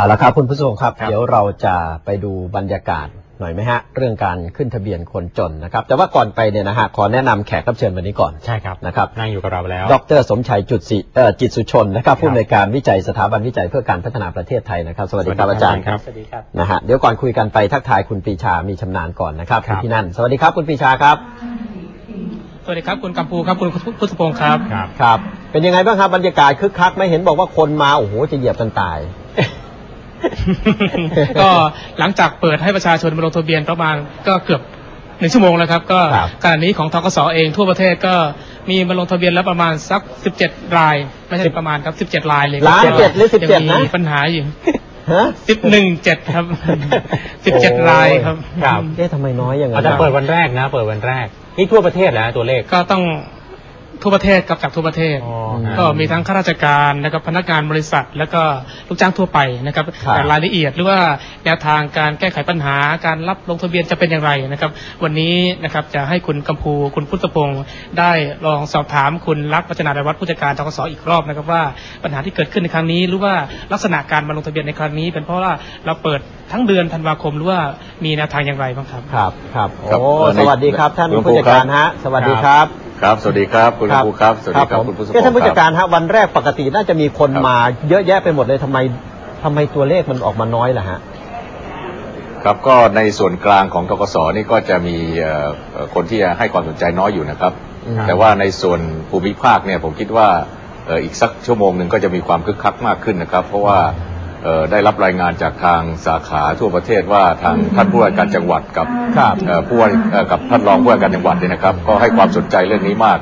เอาละครับคุณผู้ชมครับครับ เดี๋ยวเราจะไปดูบรรยากาศหน่อยไหมฮะ เรื่องการขึ้นทะเบียนคนจนนะครับ แต่ว่าก่อนไปเนี่ยนะฮะขอแนะนำแขกรับเชิญวันนี้ก่อนใช่ครับนะครับนั่งอยู่กับเราแล้ว ดรสมชัยจุดสิเอ่อจิตสุชนนะครับครับผู้อำนวยการวิจัยสถาบันวิจัยเพื่อการพัฒนาประเทศไทยนะครับ สวัสดีครับอาจารย์ครับสวัสดีครับนะฮะเดี๋ยวก่อนคุยกันไปทักทายคุณปรีชามีชำนาญก่อนนะครับครับที่นั่น สวัสดีครับคุณปรีชาครับสวัสดีครับคุณกัมพูครับคุณพุทธพงศ์ครับครับครับเป็นยังไงบ้างครับบรรยากาศคึกคักไหม่เห็นบอกว่าคนมาโอ้โหจะเหยียบกันตาย ก็หลังจากเปิดให้ประชาชนมาลงทะเบียนประมาณก็เกือบหนึ่งชั่วโมงแล้วครับ ก็ครับขณะนี้ของทกสเองทั่วประเทศก็มีมาลงทะเบียนแล้วประมาณสัก17ราย ไม่ใช่ประมาณครับ17รายเลยล้านก็เจ็ดหรือ17ยังมีนะปัญหาอยู่ฮะ117ครับ17รายครับครับเอ๊ะทำไมน้อยอย่างนั้อานจารย์เปิดวันแรกนะ เปิดวันแรกนี่ทั่วประเทศแล้วตัวเลขก็ต้อง ทั่วประเทศกับจากทั่วประเทศ อ๋อก็มีทั้งข้าราชการนะครับพนักงานบริษัท แล้วก็ลูกจ้างทั่วไปนะครับครับแต่รายละเอียดหรือว่าแนวทางการแก้ไขปัญหาการรับลงทะเบียนจะเป็นอย่างไรนะครับ วันนี้นะครับจะให้คุณกัมพูคุณพุทธพงศ์ได้ลองสอบถามคุณลักษณ์วัฒนาดวัฒน์ผู้จัดการทกสอีกรอบนะครับว่าปัญหาที่เกิดขึ้นในครั้งนี้ หรือว่าลักษณะการมาลงทะเบียนในครั้งนี้ เป็นเพราะว่าเราเปิดทั้งเดือนธันวาคมหรือว่ามีแนวทางอย่างไรบ้างครับ ครับครับครับโอ้วันนี้สวัสดีครับท่านคุณครูผู้จัดการฮะ สวัสดีครับ ครับ สวัสดีครับ คุณครูครับ สวัสดีครับผมคุณผู้ชมเอ๊ะท่านผู้จัดการคบฮะวันแรกปกติน่าจะมีคนครับมาเยอะแยะไปหมดเลยทำไมทำไมตัวเลขมันออกมาน้อยล่ะฮะครับก็ในส่วนกลางของทกศนี่ก็จะมีเอ่อเอ่อคนที่ให้ความสนใจน้อยอยู่นะครับอืมแต่ว่าในส่วนภูมิภาคเนี่ยผมคิดว่าเอ่ออีกสักชั่วโมงหนึ่งก็จะมีความคึกคักมากขึ้นนะครับ เพราะว่าเอ่อ ได้รับรายงานจากทางสาขาทั่วประเทศว่าทางท่านผู้ว่าการจังหวัดกับครับเอ่อผู้ว่าเอ่อกับท่านรองผู้ว่าการจังหวัดเนี่ยนะครับ ก็ให้ความสนใจเรื่องนี้มาก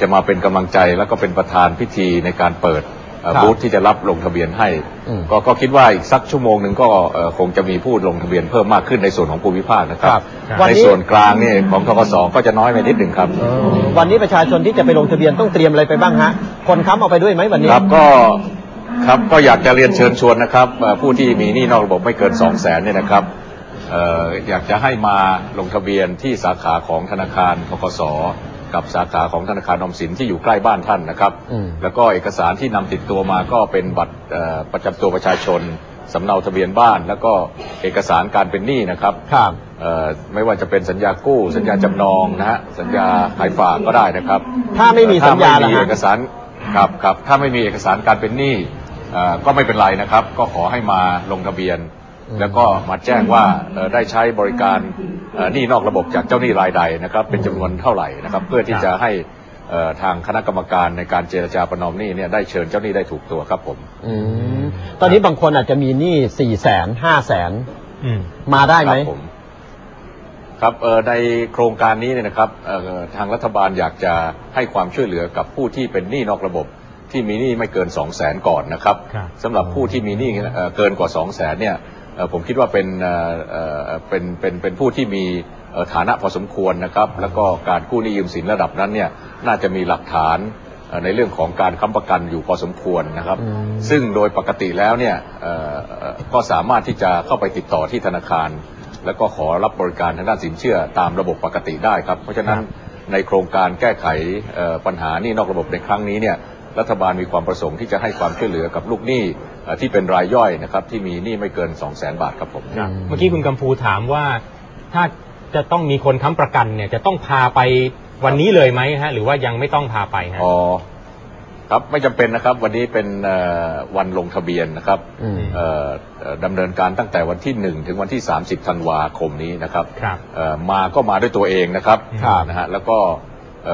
จะมาเป็นกำลังใจแล้วก็เป็นประธานพิธีในการเปิดเอ่อครับบูธที่จะรับลงทะเบียนให้อืมก็ก็คิดว่าอีกสักชั่วโมงหนึ่งก็เอ่อคงจะมีผู้ลงทะเบียนเพิ่มมากขึ้นในส่วนของภูมิภาคนะครับครับวันในนี้ส่วนกลางนี่ของทกสก็จะน้อยไปนิดหนึ่งครับเออวันนี้ประชาชนที่จะไปลงทะเบียนต้องเตรียมอะไรไปบ้างฮะคนค้ำเอาไปด้วยไหมวันนี้ครับก็ ครับก็อยากจะเรียนเชิญชวนนะครับเอ่อผู้ที่มีหนี้นอกระบบไม่เกิน 2 0 0แสนเนี่ยนะครับเอ่ออยากจะให้มาลงทะเบียนที่สาขาของธนาคารทกสกับสาขาของธนาคารออมสินที่อยู่ใกล้บ้านท่านนะครับอืมแล้วก็เอกสารที่นำติดตัวมาก็เป็นบัตรเอ่อประจำตัวประชาชนสำเนาทะเบียนบ้าน แล้วก็เอกสารการเป็นหนี้นะครับครับเอ่อไม่ว่าจะเป็นสัญญากู้ สัญญาจำนองนะฮะสัญญาขายฝากก็ได้นะครับ ถ้าไม่มีสัญญาถ้ล่ะไม่มีฮะเอกสารครับครับถ้าไม่มีเอกสารการเป็นหนี้เอ่อ ก็ไม่เป็นไรนะครับ ก็ขอให้มาลงทะเบียนอืมแล้วก็มาแจ้งว่าเอ่อได้ใช้บริการเอ่อหนี้นอกระบบจากเจ้าหนี้รายใดนะครับ เป็นจำนวนเท่าไหร่นะครับ เพื่อที่จะให้เอ่อทางคณะกรรมการในการเจรจาประนอมหนี้เนี่ยได้เชิญเจ้าหนี้ได้ถูกตัวครับผมอืมตอนนี้บางคนอาจจะมีหนี้สี่แสนห้าแสนอืมมาได้ไหมครับผมครับเอ่อในโครงการนี้เนี่ยนะครับเอ่อทางรัฐบาลอยากจะให้ความช่วยเหลือกับผู้ที่เป็นหนี้นอกระบบ ที่มีหนี้ไม่เกิน 2 0 0แสนก่อนนะครับครับสำหรับผู้ที่มีหนี้เอ่อเกินกว่า 2 0 0แสนเนี่ยเอ่อผมคิดว่าเป็นเอ่อเอ่อเป็นเป็นเป็นผู้ที่มีเอ่อฐานะพอสมควรนะครับ แล้วก็การกู้หนี้ยืมสินระดับนั้นเนี่ยน่าจะมีหลักฐานเอ่อในเรื่องของการค้ำประกันอยู่พอสมควรนะครับ อืม ซึ่งโดยปกติแล้วเนี่ยเอ่อเอ่อก็สามารถที่จะเข้าไปติดต่อที่ธนาคาร แล้วก็ขอรับบริการทางด้านสินเชื่อตามระบบปกติได้ครับ เพราะฉะนั้นในโครงการแก้ไขเอ่อปัญหาหนี้นอกระบบในครั้งนี้เนี่ย รัฐบาลมีความประสงค์ที่จะให้ความช่วยเหลือกับลูกหนี้เอ่อที่เป็นรายย่อยนะครับที่มีหนี้ไม่เกิน 2 0 0 0 0 0 บาทครับผมครับเมื่อกี้คุณกัมพูถามว่าถ้าจะต้องมีคนค้ำประกันเนี่ยจะต้องพาไปวันนี้เลยไหมฮะหรือว่ายังไม่ต้องพาไปฮะอ๋อครับไม่จำเป็นนะครับวันนี้เป็นเอ่อวันลงทะเบียนนะครับอืมเอ่อเอ่อดำเนินการตั้งแต่วันที่ 1 ถึงวันที่ 30 ธันวาคมนี้นะครับครับเอ่อมาก็มาด้วยตัวเองนะครับครับนะฮะแล้วก็เอ่อ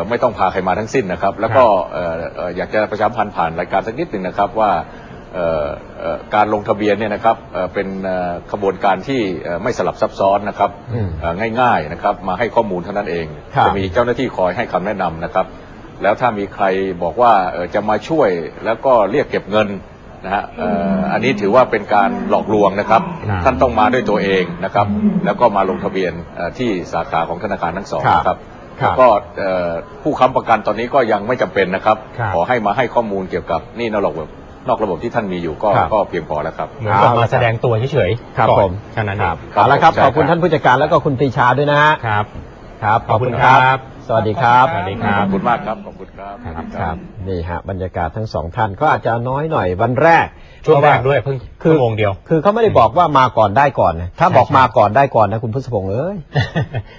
ไม่ต้องพาใครมาทั้งสิ้นนะครับ แล้วก็เอ่อเอ่ออยากจะประชาสัมพันธ์ผ่านรายการสักนิดหนึ่งนะครับว่าเอ่อเอ่อการลงทะเบียนเนี่ยนะครับเอ่อเป็นเอ่อขบวนการที่เอ่อไม่สลับซับซ้อนนะครับอืมเอ่อง่ายๆนะครับมาให้ข้อมูลเท่านั้นเองครับจะมีเจ้าหน้าที่คอยให้คำแนะนำนะครับ แล้วถ้ามีใครบอกว่าเอ่อจะมาช่วยแล้วก็เรียกเก็บเงินนะฮะเอ่ออันนี้ถือว่าเป็นการหลอกลวงนะครับครับ ท่านต้องมาด้วยตัวเองนะครับ แล้วก็มาลงทะเบียนเอ่อที่สาขาของธนาคารทั้งสองครับนะครับครับแล้ว ก็เอ่อผู้ค้ำประกันตอนนี้ก็ยังไม่จำเป็นนะครับครับ ขอให้มาให้ข้อมูลเกี่ยวกับหนี่นอกระบบนอกระบบที่ท่านมีอยู่ก็ครับก็เพียงพอแล้วครับเหมือนกับมาแสดงตัวเฉยๆครับก่อนผมแค่นั้นคเอรับงครับเอาละครับผมใช่ขอบคุณครับท่านผู้จัดการแล้วก็คุณปรีชาด้วยนะฮะครับครับขอบคุณครับสวัสดีครับ สวัสดีครับ ขอบคุณมากครับ ขอบคุณครับ ครับครับนี่ฮะบรรยากาศทั้งสองท่านก็อาจจะน้อยหน่อยวันแรก ช่วงแรกด้วยเพิ่งคือชั่วโมงเดียว คือเขาไม่ได้บอกว่ามาก่อนได้ก่อนนะถ้าใช่บอกใช่มาก่อนได้ก่อนนะคุณพุทธพงศ์เอ้ย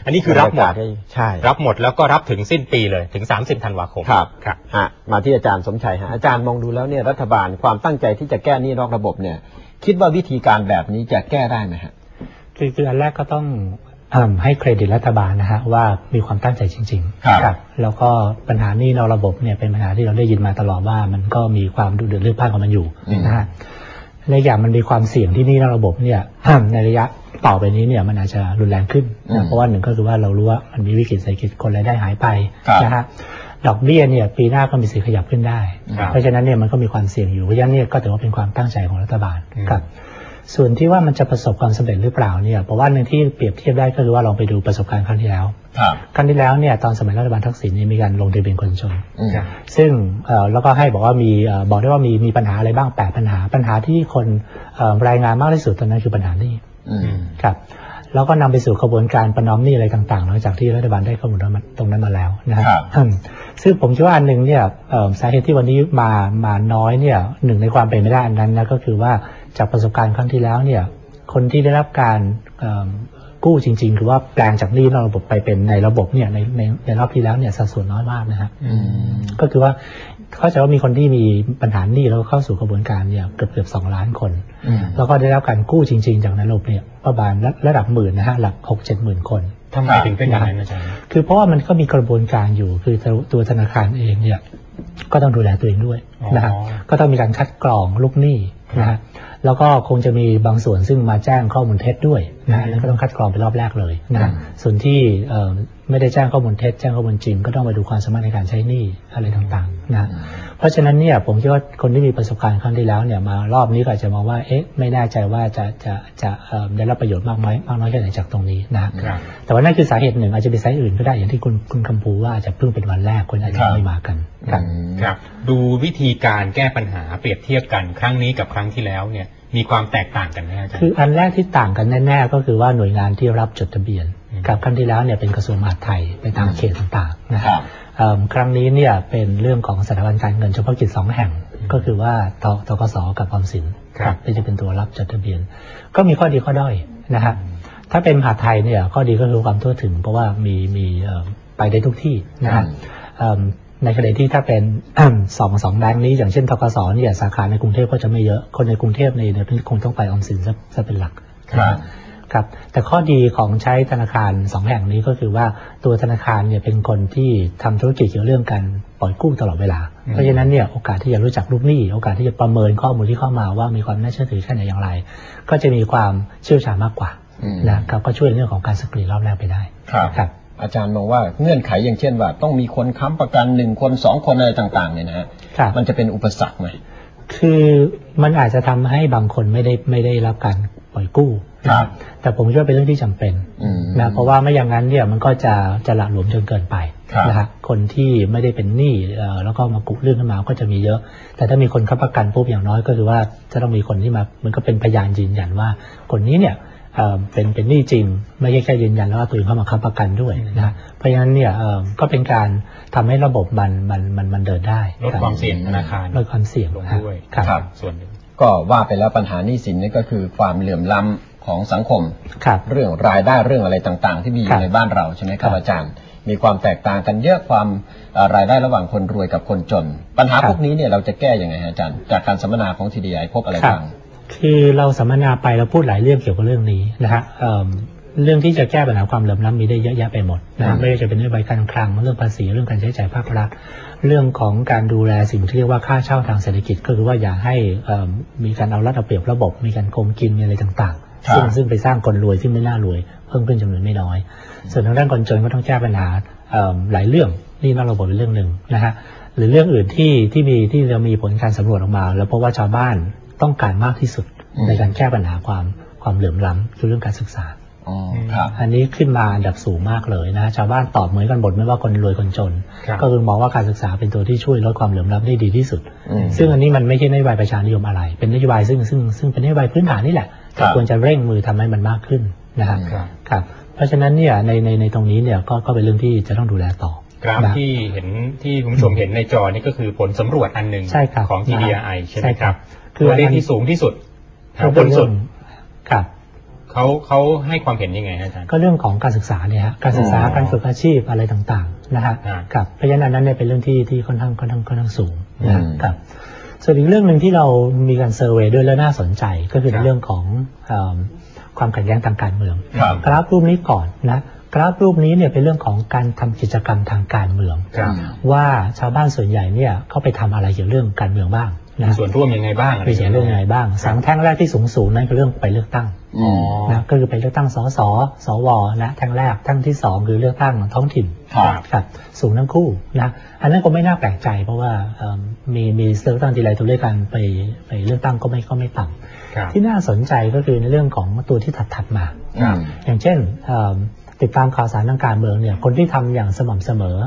อันนี้คือรับหมดใช่ รับหมดแล้วก็รับถึงสิ้นปีเลยถึง 30ธันวาคมครับครับฮะมาที่อาจารย์สมชัยฮะอาจารย์มองดูแล้วเนี่ยรัฐบาลความตั้งใจที่จะแก้หนี้นอกระบบเนี่ย คิดว่าวิธีการแบบนี้จะแก้ได้ไหมฮะคือคืออันแรกก็ต้องเอิ่ม ให้เครดิตรัฐบาลนะฮะว่ามีความตั้งใจจริงครับแล้วก็ปัญหานี้นอกระบบเนี่ยเป็นปัญหาที่เราได้ยินมาตลอดว่ามันก็มีความดุเดือดเลือดพล่านของมันอยู่อืมนะฮะและอีกอย่างมันมีความเสี่ยงที่หนี่นอกระบบเนี่ยในระยะต่อไปนี้เนี่ยมันอาจจะรุนแรงขึ้นอืมนะเพราะว่าหนึ่งก็คือว่าเรารู้ว่ามันมีวิกฤตเศรษฐกิจคนรายได้หายไปครับนะฮะดอกเบี้ยเนี่ยปีหน้าก็มีสิทธิ์ขยับขึ้นได้ครับเพราะฉะนั้นเนี่ยมันก็มีความเสี่ยงอยู่เพราะฉะนั้นเนี่ยก็ถือว่าเป็นความตั้งใจของรัฐบาลอืมครับ ส่วนที่ว่ามันจะประสบความสำเร็จหรือเปล่าเนี่ยเพราะว่าหนึ่งที่เปรียบเทียบได้ก็คือว่าลองไปดูประสบการณ์ครั้งที่แล้วครับครั้งที่แล้วเนี่ยตอนสมัยรัฐบาลทักษิณเนี่ยมีการลงทะเบียนคนจนอืมซึ่งเอ่อแล้วก็ให้บอกว่ามีเอ่อบอกได้ว่ามีมีปัญหาอะไรบ้างแปดปัญหาปัญหาที่คนเอ่อรายงานมากที่สุดตอนนั้นคือปัญหาหนี้อืมครับแล้วก็นำไปสู่กระบวนการประนอมหนี้อะไรต่างๆ หลังจากที่รัฐบาลได้ข้อมูลตรงนั้นมาแล้วนะฮะครับอืมซึ่งผมคิดว่าอันหนึ่งเนี่ยเอ่อสาเหตุที่วันนี้มามาน้อยเนี่ยหนึ่งในความเป็นไม่ได้อันนั้นนะก็คือว่า จากประสบการณ์ครั้งที่แล้วเนี่ยคนที่ได้รับการเอิ่มกู้จริง ๆ คือว่าแปลงจากหนี้นอกระบบไปเป็นในระบบเนี่ยในในในรอบที่แล้วเนี่ยสัดส่วนน้อยมากนะฮะอืมก็คือว่าเข้าใจว่ามีคนที่มีปัญหาหนี้แล้วก็เข้าสู่กระบวนการเนี่ยเกือบเกือบสองล้านคนอืมแล้วก็ได้รับการกู้จริง ๆ จากในระบบเนี่ยประมาณระระดับหมื่นนะฮะหลักหกเจ็ดหมื่นคนทำไมถึงเป็นอย่างนั้นอาจารย์คือเพราะว่ามันก็มีกระบวนการอยู่คือตัวตัวธนาคารเองเนี่ยก็ต้องดูแลตัวเองด้วยอ๋อนะครับก็ต้องมีการคัดกรองลูกหนี้ นะฮะแล้วก็คงจะมีบางส่วนซึ่งมาแจ้งข้อมูลเท็จด้วยนะฮะแล้วก็ต้องคัดกรองเป็นรอบแรกเลยนะฮะอืมส่วนที่เอ่อ ไม่ได้แจ้งข้อมูลเท็จแจ้งข้อมูลจริง ก็ต้องไปดูความสามารถในการใช้หนี้อะไรต่างๆนะฮะเพราะฉะนั้นเนี่ยผมคิดว่าคนที่มีประสบการณ์ครั้งที่แล้วเนี่ยมารอบนี้ก็อาจจะมองว่าเอ๊ะไม่แน่ใจว่าจะจะจะเอ่อได้รับประโยชน์มากน้อยมากน้อยแค่ไหนจากตรงนี้นะฮะครับแต่ว่านั่นคือสาเหตุหนึ่งอาจจะเป็นสาเหตุอื่นก็ได้อย่างที่คุณคุณคำพูว่าอาจจะเพิ่งเป็นวันแรกคนอาจจะไม่มากันครับครับดูวิธีการแก้ปัญหาเปรียบเทียบกันครั้งนี้กับครั้งที่แล้วเนี่ยมีความแตกต่างกันไหมอาจารย์คืออันแรกที่ต่างกันแน่ ๆ ก็คือว่าหน่วยงานที่รับจดทะเบียน อืมกับครั้งที่แล้วเนี่ยเป็นกระทรวงมหาดไทยไปตามเขตต่างๆนะครัฮะบเอิ่มครั้งนี้เนี่ยเป็นเรื่องของสถาบันการเงินเฉพาะกิจสองแห่ง ก็คือว่าตตกสกับออมสินครับที่จะเป็นตัวรับจดทะเบียน ก็มีข้อดีข้อด้อยนะฮะถ้าเป็นมหาดไทยเนี่ยข้อดีก็คือความทั่วถึง เพราะว่ามีมีเอ่อไปได้ทุกที่นะฮะเอิ่มในขณะที่ถ้าเป็นสองสองแบงค์นี้อย่างเช่นทกสเนี่ยสาขาในกรุงเทพก็จะไม่เยอะคนในกรุงเทพในในพื้นที่คงต้องไปออมสินซะซะเป็นหลักครับ ครับแต่ข้อดีของใช้ธนาคารสองแห่งนี้ก็คือว่าตัวธนาคารเนี่ยเป็นคนที่ทำธุรกิจเกี่ยวกับเรื่องการปล่อยกู้ตลอดเวลา เพราะฉะนั้นเนี่ยโอกาสที่จะรู้จักลูกหนี้โอกาสที่จะประเมินข้อมูลที่เข้ามาว่ามีความน่าเชื่อถือแค่ไหนอย่างไร ก็จะมีความเชี่ยวชาญมากกว่าอืมนะครับก็ช่วยในเรื่องของการสกรีนรอบแรกไปได้ครับครับอาจารย์มองว่าเงื่อนไขอย่างเช่นว่า ต้องมีคนค้ำประกันหนึ่งคนสองคนอะไรต่างๆเนี่ยนะฮะครับมันจะเป็นอุปสรรคไหมคือมันอาจจะทำให้บางคนไม่ได้ไม่ได้รับการ ปล่อยกู้นะครับแต่ผมคิดว่าเป็นเรื่องที่จำเป็นอืมนะเพราะว่าไม่อย่างนั้นเนี่ยมันก็จะจะหละหลวมจนเกินไปครับนะฮะคนที่ไม่ได้เป็นหนี้เอ่อแล้วก็มากุเรื่องขึ้นมาก็จะมีเยอะ แต่ถ้ามีคนค้ำประกันปุ๊บอย่างน้อยก็คือว่าจะต้องมีคนที่มามันก็เป็นพยานยืนยันว่า คนนี้เนี่ยเอ่อเป็นเป็นหนี้จริง ไม่ใช่แค่ยืนยันแล้วว่าตัวเองเข้ามาค้ำประกันด้วยนะฮะเพราะฉะนั้นเนี่ยเอ่อก็เป็นการทำให้ระบบมันมันมันมันเดินได้ลดความเสี่ยงธนาคารลดความเสี่ยงลงนะฮะด้วยครับครับส่วนหนึ่ง ก็ว่าไปแล้วปัญหาหนี้สินนี่ก็คือความเหลื่อมล้ำของสังคมครับเรื่องรายได้เรื่องอะไรต่างๆ ที่มีอครัยู่บในบ้านเราใช่ไหมครับครับอาจารย์ มีความแตกต่างกันเยอะความเอ่อรายได้ระหว่างคนรวยกับคนจน ปัญหาครับ พวกนี้เนี่ยเราจะแก้ยังไงฮะอาจารย์ จากการสัมมนาของทีดีไอพบอะไรครับบ้าง คือเราสัมมนาไปเราพูดหลายเรื่องเกี่ยวกับเรื่องนี้นะฮะเอิ่ม เรื่องที่จะแก้ปัญหาความเหลื่อมล้ำมีได้เยอะแยะไปหมดนะครัฮะบไม่ว่าจะเป็นเรื่องใบการคลังเรื่องภาษีเรื่องการใช้จ่ายภาครัฐเรื่องของการดูแลสิ่งที่เรียกว่าค่าเช่าทางเศรษฐกิจ ก็คือว่าอย่าให้เอิ่มมีการเอารัดเอาเปรียบระบบ มีการโกงกินมีอะไรต่างครับๆซึ่งซึ่งไปสร้างคนรวยซึ่งไม่น่ารวย เพิ่มขึ้นจำนวนไม่น้อย ส่วนทางด้านคนจนก็ต้องแก้ปัญหาเอิ่มหลายเรื่องนี่นอกระบบเป็นเรื่องหนึ่งนะฮะหรือเรื่องอื่นที่ที่มีที่เรามีผลการสำรวจออกมา แล้วพบว่าชาวบ้านต้องการมากที่สุดอืมในการแก้ปัญหาความความเหลื่อมล้ำคือเรื่องการศึกษา อ๋อครับอันนี้ขึ้นมาอันดับสูงมากเลยนะชาวบ้านตอบเหมือนกันหมดไม่ว่าคนรวยคนจนครับก็คือมองว่าการศึกษาเป็นตัวที่ช่วยลดความเหลื่อมล้ำได้ดีที่สุดอืมซึ่งอันนี้มันไม่ใช่นโยบายประชานิยมอะไร เป็นนโยบายซึ่งซึ่งซึ่งเป็นนโยบายพื้นฐานนี่แหละครับแต่ควรจะเร่งมือทำให้มันมากขึ้นนะครับครับครับ เพราะฉะนั้นเนี่ยในในในตรงนี้เนี่ยก็ก็เป็นเรื่องที่จะต้องดูแลต่อกราฟนะที่เห็นที่คุณผู้ชมเห็นในจอนี่ก็คือผลสำรวจอันหนึ่งใช่ครับของนะฮะ TDI ใช่ไหมครับตัวเลขที่สูงที่สุดแถวบนสุดครับ เขาเขาให้ความเห็นยังไงฮะอาจารย์ก็เรื่องของการศึกษาเนี่ยฮะการศึกษาอ๋อการฝึกอาชีพอะไรต่างๆนะฮะอ่าครับเพราะฉะนั้นอันนั้นเนี่ยเป็นเรื่องที่ที่ค่อนข้างค่อนข้างค่อนข้างสูงนะฮะอืมครับส่วนอีกเรื่องหนึ่งที่เรามีการเซอร์เวยด้วยแล้วน่าสนใจก็คือครัในบเรื่องของเอิ่มความขัดแย้งทางการเมืองครับกราฟรูปนี้ก่อนนะกราฟรูปนี้เนี่ยเป็นเรื่องของการทำกิจกรรมทางการเมืองครับว่าชาวบ้านส่วนใหญ่เนี่ยเขาไปทำอะไรเกี่ยวกับเรื่องการเมืองบ้าง มีนะส่วนร่วมยังไงบ้างมีส่วนเรื่องยังไงบ้างสามแท่งแรกที่สูงสูงๆนั่นคือเรื่องไปเลือกตั้งอ๋อนะก็คือไปเลือกตั้งสสสวนะแท่งแรกแท่งที่สองคือเลือกตั้งท้องถิ่นครับครับสูงทั้งคู่นะอันนั้นก็ไม่น่าแปลกใจเพราะว่าเอิ่มมีมีเลือกตั้งทีไรตัวเลขการไปไปเลือกตั้งก็ไม่ก็ไม่ต่ำครับที่น่าสนใจก็คือในเรื่องของตัวที่ถัดถัดๆมาครับอย่างเช่นเอิ่มติดตามข่าวสารทางการเมืองเนี่ยคนที่ทำอย่างสม่ำเสมอ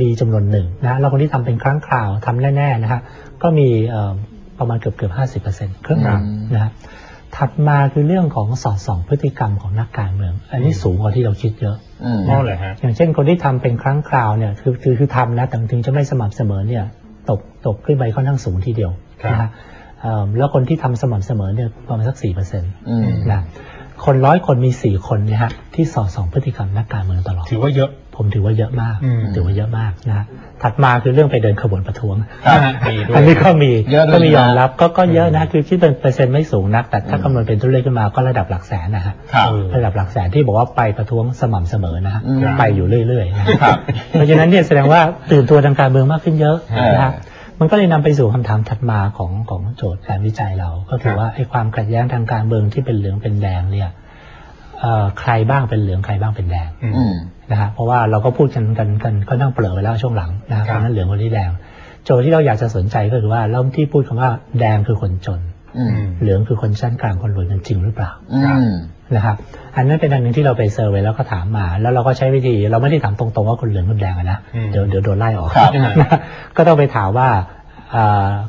มีจำนวนหนึ่งนะแล้วคนที่ทำเป็นครั้งคราวทำแน่ๆนะฮะก็มีเอิ่มประมาณเกือบเกือบห้าสิบเปอร์เซ็นต์ครึ่งหนึ่งนะฮะถัดมาคือเรื่องของสอดส่องพฤติกรรมของนักการเมือง อันนี้สูงกว่าที่เราคิดเยอะอ๋อเลยฮะอย่างเช่นคนที่ทำเป็นครั้งคราวเนี่ยคือคือคือทำนะแต่ถึงจะไม่สม่ำเสมอเนี่ยตกตกขึ้นไปค่อนข้างสูงทีเดียวครับนะฮะเอิ่มแล้วคนที่ทำสม่ำเสมอเนี่ยประมาณสักสี่เปอร์เซ็นต์อืมนะคนร้อยคนมีสี่คนเนี่ยฮะที่สอดส่องพฤติกรรมนักการเมืองตลอดถือว่าเยอะ ผมถือว่าเยอะมากอืมถือว่าเยอะมากนะฮะถัดมาคือเรื่องไปเดินขบวนประท้วงครับมีด้วยอันนี้ก็มีเยอะด้วยก็มีนะยอมรับก็ก็เยอะนะคือคิดเป็นเปอร์เซ็นต์ไม่สูงนัก แต่ถ้าคำนวณเป็นตัวเลขขึ้นมาก็ระดับหลักแสนนะฮะครับระดับหลักแสนที่บอกว่าไปประท้วงสม่ำเสมอนะฮะอืมไปอยู่เรื่อยๆนะฮะครับเพราะฉะนั้นเนี่ยแสดงว่าตื่นตัวทางการเมืองมากขึ้นเยอะเออนะฮะมันก็เลยนำไปสู่คำถามถัดมาของของโจทย์การวิจัยเรา ก็คือว่าไอ้ความขัดแย้งทางการเมืองที่เป็นเหลืองเป็นแดงเนี่ยเอ่อใครบ้างเป็นเหลืองใครบ้างเป็นแดงอืมอืม นะฮะเพราะว่าเราก็พูดกันกันกันก็นั่งเปลือไปแล้วช่วงหลังนะฮะครับคนนั้นเหลืองคนนี้แดง โจทย์ที่เราอยากจะสนใจก็คือว่าเริ่มที่พูดคำว่าแดงคือคนจนอืมเหลืองคือคนชั้นกลางคนรวยกันจริงหรือเปล่าอืมนะครับอันนั้นเป็นอันหนึ่งที่เราไปเซอร์เวยแล้วก็ถามมา แล้วเราก็ใช้วิธีเราไม่ได้ถามตรงๆว่าคนเหลืองคนแดงอะนะอืมเดี๋ยวเดี๋ยวโดนไล่ออกครับนะก็ต้องไปถามว่าเอ่อ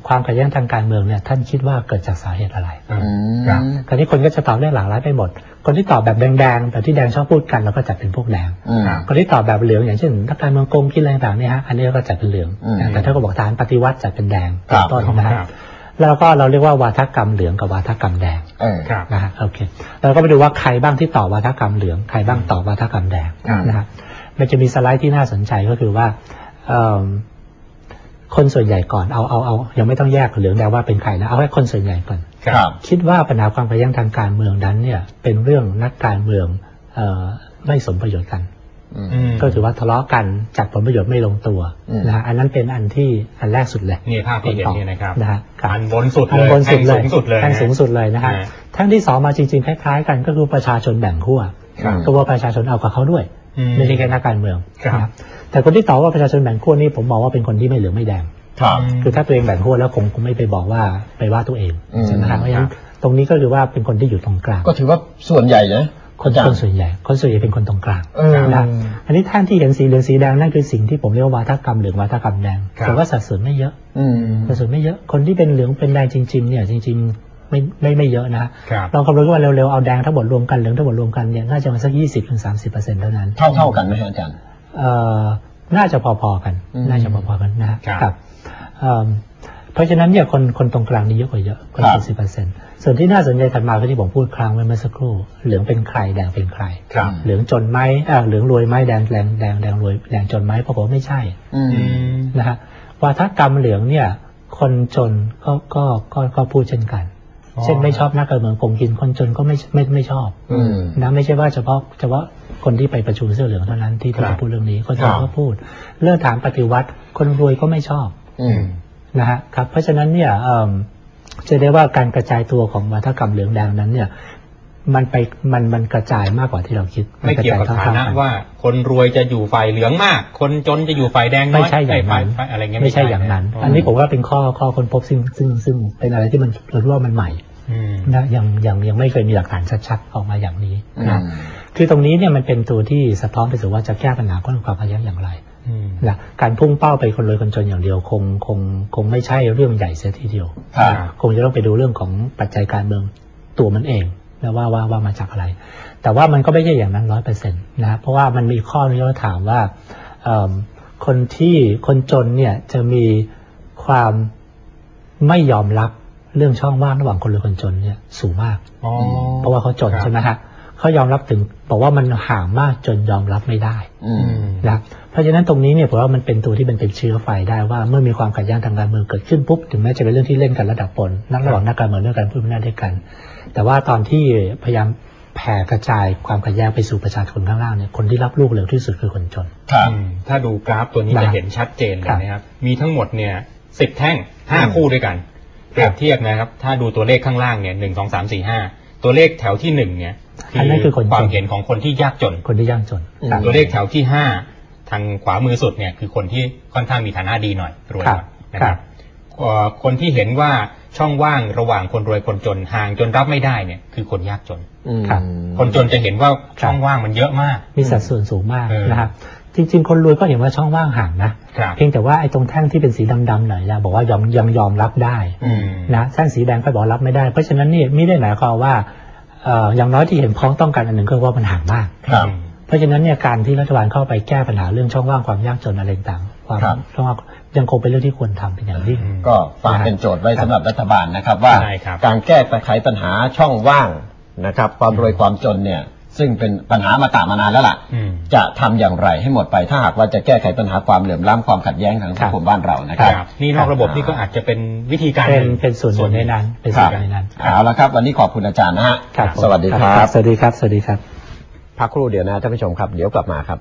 ความขัดแย้งทางการเมืองเนี่ยท่านคิดว่าเกิดจากสาเหตุอะไรอืมอืมครับคราวนี้คนก็จะตอบได้หลากหลายไปหมด คนที่ตอบแบบแดงๆแบบที่แดงชอบพูดกันเราก็จัดเป็นพวกแดงอืมคนที่ตอบแบบเหลืองอย่างเช่นนักการเมืองโกงกินอะไรต่างๆเนี่ยฮะอันนี้ก็จัดเป็นเหลืองอืมแต่ถ้าก็บอกฐานปฏิวัติจัดเป็นแดงครัเป็นบต้นนะฮะครับแล้วก็เราเรียกว่าวาทกรรมเหลืองกับวาทกรรมแดงเออครับนะฮะโอเคเราก็ไปดูว่าใครบ้างที่ตอบวาทกรรมเหลืองใครบ้างตอบวาทกรรมแดงครับนะฮะมันจะมีสไลด์ที่น่าสนใจก็คือว่าเอิ่ม คนส่วนใหญ่ก่อนเอาเอาเอายังไม่ต้องแยกเหลืองแดงว่าเป็นใครนะเอาแค่คนส่วนใหญ่ก่อนครับ คิดว่าปัญหาความขัดแย้งทางการเมืองนั้นเนี่ย เป็นเรื่องนักการเมืองเอ่อไม่สมประโยชน์กันอืมอืมก็ถือว่าทะเลาะกันจัดผลประโยชน์ไม่ลงตัวอืมนะฮะอันนั้นเป็นอันที่อันแรกสุดเลยนี่ภาพที่เห็นนี่นะครับนะฮะครับอันบนสุดอัเลนยบนสุดเลยแท่งสูงสุดเลยแท่งสูงสุดเลยนะฮะอ่าแท่งที่สองมาจริงๆคล้ายๆกันก็คือประชาชนแบ่งขั้วครับก็ว่าประชาชนเอากับเขาด้วยอืม ไม่ใช่แค่นักการเมืองครับนะแต่คนที่ตอบว่าประชาชนแบ่งขั้วนี่ผมมองว่าเป็นคนที่ไม่เหลืองไม่แดงครับคือถ้าตัวเองแบ่งขั้วแล้วคงคงไม่ไปบอกว่าไปว่าตัวเองอืมใช่ไหมครับเพราะฉะนั้นตรงนี้ก็คือว่าเป็นคนที่อยู่ตรงกลาง ก็ถือว่าส่วนใหญ่นะคนอาจารย์คนส่วนใหญ่คนส่วนใหญ่เป็นคนตรงกลางเออนะอันนี้ท่านที่เห็นสีเหลืองสีแดงนั่นคือสิ่งที่ผมเรียกว่าวาทกรรมเหลืองวาทกรรมแดงครับแต่ว่าสัดส่วนไม่เยอะอืมสัดส่วนไม่เยอะ คนที่เป็นเหลืองเป็นแดงจริงๆเนี่ยจริงๆ ไม่ไม่ไม่เยอะนะครับลองคำนวณว่าเร็วๆ เอาแดงทั้งหมดรวมกันเหลืองทั้งหมดรวมกันเนี่ยน่าจะมาสักยี่สิบถึงสามสิบเปอร์เซ็นต์เท่านั้น เท่าเท่าๆกันไหมฮะอาจารย์เอ่อน่าจะพอๆกันอืมน่าจะพอๆกันนะฮะครับครับเอิ่มเพราะฉะนั้นเนี่ยคนคนตรงกลางนี่เยอะกว่าเยอะคนครับสี่สิบเปอร์เซ็นต์ส่วนที่น่าสนใจถัดมาก็ที่ผมพูดครั้งไว้เมื่อสักครู่ เหลืองเป็นใครแดงเป็นใครครับเหลืองจนไหมเอ่อเหลืองรวยไหมแดงแดงแดงแดงรวยแดงจนไหมปรากฏว่าไม่ใช่อืมอืมนะฮะวาทกรรมเหลืองเนี่ยคนจนก็ก็ก็ก็พูดเช่นกันอ๋อ เช่นไม่ชอบนักการเมืองผมกินคนจนก็ไม่ไม่ไม่ชอบอืมนะไม่ใช่ว่าเฉพาะเฉพาะคนที่ไปประชุมเสื้อเหลืองเท่านั้นที่ครัที่บพูดเรื่องนี้คนจนครับก็พูด เรื่องฐานปฏิวัติ คนรวยก็ไม่ชอบอืมนะฮะครับเพราะฉะนั้นเนี่ยเอิ่มจะได้ว่าการกระจายตัวของวัฒกรรมเหลืองแดงนั้นเนี่ย มันไปมันมันกระจายมากกว่าที่เราคิด ไม่เกี่ยวกับระจฐาท่นะๆกัว่า คนรวยจะอยู่ฝ่ายเหลืองมาก คนจนจะอยู่ฝ่ายแดงน้อยไม่ใช่อย่างนั้นฝ่ฝ่อะไรเงี้ยไม่ใช่อย่างนั้น อันนี้ผมว่าเป็นข้อข้อค้นพบซึ่งซึ่งซึ่งเป็นอะไรที่มันเราคิดว่ามันใหม่อืมนะยังยังยังไม่เคยมีหลักฐานชัดๆออกมาอย่างนี้อืนะมคือตรงนี้เนี่ยมันเป็นตัวที่สะท้อนไปสู่ว่าจะแก้ปัญหาความขัดแย้งอย่างไรอืมนะการพุ่งเป้าไปคนรวยคนจนอย่างเดียว คงคงคงไม่ใช่เรื่องใหญ่เสียทีเดียวครับคงจะต้องไปดูเรื่องของปัจจัยการเมืองตัวมันเอง นะว่าว่าว่ามาจากอะไร แต่ว่ามันก็ไม่ใช่อย่างนั้นร้อยเปอร์เซ็นต์นะเพราะว่ามันมีข้อนี้เราถามว่าเอิ่มคนที่คนจนเนี่ยจะมีความไม่ยอมรับเรื่องช่องว่างระหว่างคนรวยคนจนเนี่ยสูงมากอ๋อเพราะว่าเขาจนครับใช่ไหมฮะเขายอมรับถึงบอกว่ามันห่างมากจนยอมรับไม่ได้อืมนะครับ เพราะฉะนั้นตรงนี้เนี่ยผมว่ามันเป็นตัวที่มันเป็นเชื้อไฟได้ว่าเมื่อมีความขัดแย้งทางการเมืองเกิดขึ้นปุ๊บถึงแม้จะเป็นเรื่องที่เล่นกันระดับบนนักระหว่างนักการเมืองเรื่องการพูดไม่ได้ด้วยกัน แต่ว่าตอนที่พยายามแผ่กระจายความขัดแย้งไปสู่ประชาชนข้างล่างเนี่ยคนที่รับลูกเร็วที่สุดคือคนจนครับอืมถ้าดูกราฟตัวนี้นะจะเห็นชัดเจนเลยครับนะครับมีทั้งหมดเนี่ยสิบแท่งห้าอืมคู่ด้วยกันเปรียบเทียบนะครับ ถ้าดูตัวเลขข้างล่างเนี่ยหนึ่งสองสามสี่ห้าตัวเลขแถวที่หนึ่งเนี่ยอันนั้นคือคนจนความเห็นของคนที่ยากจนคนที่ยากจนอืมครับตัวเลขแถวที่ห้า ทางขวามือสุดเนี่ยคือคนที่ค่อนข้างมีฐานะดีหน่อยรวยหน่อยนะคครัรับบเอ่อคนที่เห็นว่าช่องว่างระหว่างคนรวยคนจนห่างจนรับไม่ได้เนี่ยคือคนยากจนอืมครับคนจนจะเห็นว่าช่องว่างมันเยอะมาก มีสัดส่วนสูงมากเออนะครับจริงๆ คนรวยก็เห็นว่าช่องว่างห่างนะครับเพียงแต่ว่าไอ้ตรงแท่งที่เป็นสีดำๆหน่อยนะบอกว่ายอมยังยอมรับได้อืมนะแท่งสีแดงก็บอกรับไม่ได้ เพราะฉะนั้นนี่ไม่ได้หมายความว่าเอ่ออย่างน้อยที่เห็นพ้องต้องกันอันหนึ่งก็คือว่ามันห่างมากครับ เพราะฉะนั้นเนี่ยการที่รัฐบาลเข้าไปแก้ปัญหาเรื่องช่องว่างความยากจนอะไรต่างๆความครับ ช่องว่างยังคงเป็นเรื่องที่ควรทำเป็นอย่างยิ่งอืมก็ฝากเป็นโจทย์ไว้สำหรับรัฐบาลนะครับว่าได้ครับ การแก้ไขปัญหาช่องว่างนะครับ ความรวยความจนเนี่ย ซึ่งเป็นปัญหามาตามานานแล้วล่ะ อืม จะทำอย่างไรให้หมดไปถ้าหากว่าจะแก้ไขปัญหาความเหลื่อมล้ำความขัดแย้งทางสังคมบ้านเรานะคครัรับบนี่นอกระบบนี่ก็อาจจะเป็นวิธีการเป็นหงเป็นส่วนหนึ่งในนั้น เป็นคส่วรันบหนึ่งในนั้น เอาละครับ วันนี้ขอบคุณอาจารย์นะฮะ ครับผมสวัสดีครับ สวัสดีครับ สวัสดีครับ พักครู่เดียวนะท่านผู้ชมครับ เดี๋ยวกลับมาครับ